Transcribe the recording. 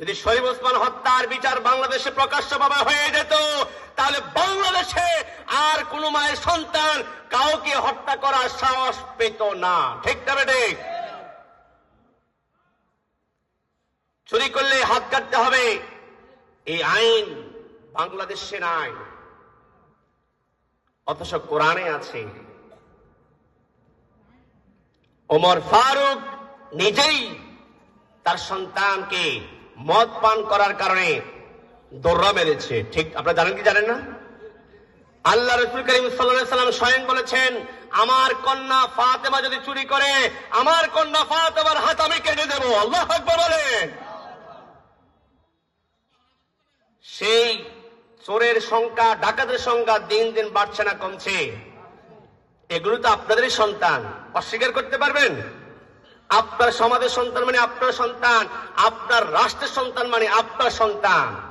যদি শরীফ ওসমান হত্যার বিচার বাংলাদেশে প্রকাশ্যভাবে হয়ে যেত, তাহলে বাংলাদেশে আর কোন মায়ের সন্তান কাউকে হত্যা করার সাহস পেত না। ঠিক ঠিক চুরি করলে হাত কাটতে হবে। এই আইন বাংলাদেশে নাই। অথচ কোরআনে আছে, ওমর ফারুক নিজেই তার সন্তানকে মদ পান করার কারণে দৌড়া মেরেছে ঠিক, আপনারা জানেন কি জানেন না? আল্লাহ রসুল করিম সাল্লাম স্বয়ং বলেছেন, আমার কন্যা ফাতেমা যদি চুরি করে, আমার কন্যা ফাতেমার হাত আমি কেটে দেবো। আল্লাহ বলেন। সেই চোরের সংখ্যা, ডাকাতের সংখ্যা দিন দিন বাড়ছে না, কমছে। এগুলো তো আপনাদেরই সন্তান। অস্বীকার করতে পারবেন? আপনার সমাজের সন্তান মানে আপনার সন্তান। আপনার রাষ্ট্রের সন্তান মানে আপনার সন্তান।